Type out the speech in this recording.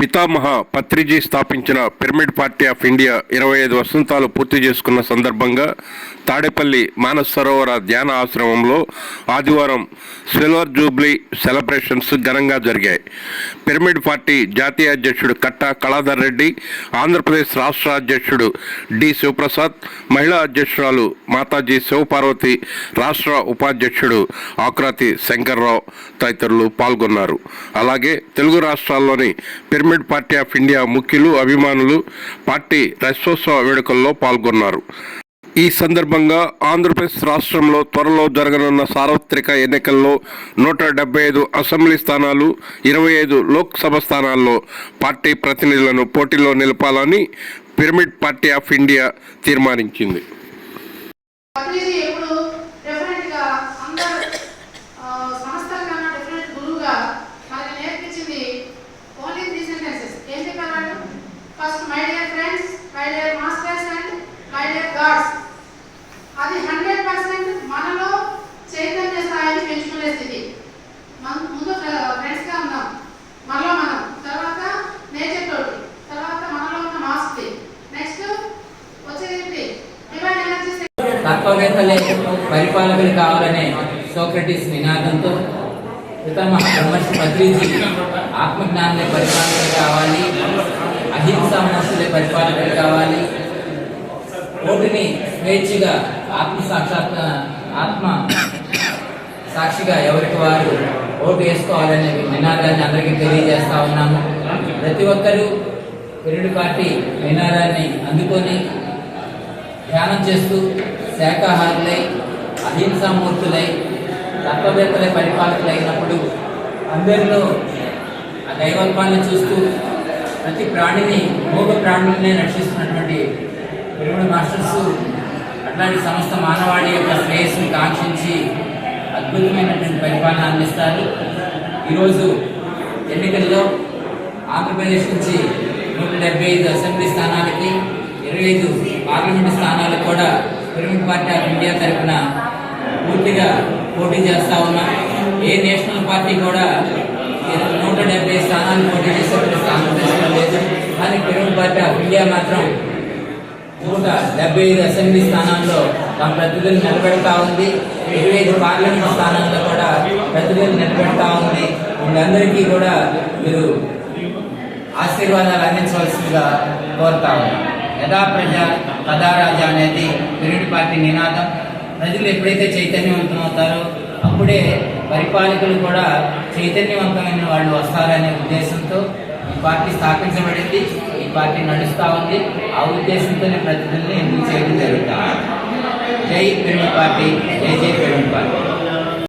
పితామహ పత్రిజీ స్థాపించిన pyramid party of India ఇరవై ఐదు వసంతాలు పూర్తి చేసుకున్న సందర్భంగా తాడేపల్లి మానస సరోవర ధ్యాన ఆశ్రమంలో ఆదివారం సిల్వర్ జూబ్లీ సెలబ్రేషన్స్ ఘనంగా జరిగాయి. పిరమిడ్ పార్టీ జాతీయ అధ్యక్షుడు కట్టా కళాధర్ రెడ్డి ఆంధ్రప్రదేశ్ రాష్ట్ర అధ్యక్షుడు డి శివప్రసాద్ మహిళా అధ్యక్షురాలు మాతాజీ శివపార్వతి రాష్ట్ర ఉపాధ్యక్షుడు ఆక్రాతి శంకర్రావు తదితరులు పాల్గొన్నారు. అలాగే తెలుగు రాష్ట్రాల్లోని పిరమిడ్ పార్టీ ఆఫ్ ఇండియా ముఖ్యులు అభిమానులు పార్టీ రజతోత్సవ వేడుకల్లో పాల్గొన్నారు. ఈ సందర్భంగా ఆంధ్రప్రదేశ్ రాష్ట్రంలో త్వరలో జరగనున్న సార్వత్రిక ఎన్నికల్లో నూట డెబ్బై ఐదు అసెంబ్లీ స్థానాలు ఇరవై ఐదు లోక్సభ స్థానాల్లో పార్టీ ప్రతినిధులను పోటీలో నిలపాలని పిరమిడ్ పార్టీ ఆఫ్ ఇండియా తీర్మానించింది. గురువుగా తత్వవేత్తలే పరిపాలకులు కావాలనే సోక్రటీస్ నినాదంతో పితామహ బ్రహ్మర్షి పత్రిజీ ఆత్మజ్ఞానులే పరిపాలకులు కావాలి అహింసామూర్తులే పరిపాలకులు కావాలి. ఓటుని స్వేచ్ఛగా ఆత్మ సాక్షాత్ ఆత్మ సాక్షిగా ఎవరికి వారు ఓటు వేసుకోవాలనే నినాదాన్ని అందరికీ తెలియజేస్తా ఉన్నాము. ప్రతి ఒక్కరూ పెరుడు పార్టీ నినాదాన్ని అందుకొని ధ్యానం చేస్తూ శాఖాహారులై అహింసామూర్తులై తత్వవేత్తలై పరిపాలకులైనప్పుడు అందరిలో ఆ దైవత్వాన్ని చూస్తూ ప్రతి ప్రాణిని మూగ ప్రాణులనే రక్షిస్తున్నటువంటి పిరుగుడు మాస్టర్స్ అట్లాంటి సమస్త మానవాళి యొక్క శ్రేయస్సుని కాంక్షించి అద్భుతమైనటువంటి పరిపాలన అందిస్తారు. ఈరోజు ఎన్నికల్లో ఆంధ్రప్రదేశ్ నుంచి నూట డెబ్బై ఐదు అసెంబ్లీ స్థానాలకి ఇరవై ఐదు పార్లమెంటు స్థానాలకు కూడా పిరమిడ్ పార్టీ ఆఫ్ ఇండియా తరఫున పూర్తిగా పోటీ చేస్తా ఉన్నా. ఏ నేషనల్ పార్టీ కూడా నూట డెబ్బై స్థానాలు పోటీ చేసే పరిస్థితి లేదు కానీ పిరమిడ్ పార్టీ ఆఫ్ ఇండియా మాత్రం నూట డెబ్బై ఐదు అసెంబ్లీ స్థానాల్లో తమ ప్రతినిధులు నిలబెడతా ఉంది. ఇరవై ఐదు పార్లమెంట్ స్థానాల్లో కూడా ప్రతినిధులు నిలబెడతా ఉంది. వీళ్ళందరికీ కూడా మీరు ఆశీర్వాదాలు అందించవలసిందిగా కోరుతా ఉన్నాను యథా ప్రజ తదా రాజా అనేది పిరిమిడి పార్టీ నినాదం. ప్రజలు ఎప్పుడైతే చైతన్యవంతం అవుతారో అప్పుడే పరిపాలకులు కూడా చైతన్యవంతమైన వాళ్ళు వస్తారనే ఉద్దేశంతో ఈ పార్టీ స్థాపించబడింది ఈ పార్టీ నడుస్తూ ఉంది. ఆ ఉద్దేశంతోనే ప్రతినిధుల్ని ఎందుకు చేయడం జరుగుతుంది. జై పిరమిడ్ పార్టీ జై జై పిరమిడ్ పార్టీ.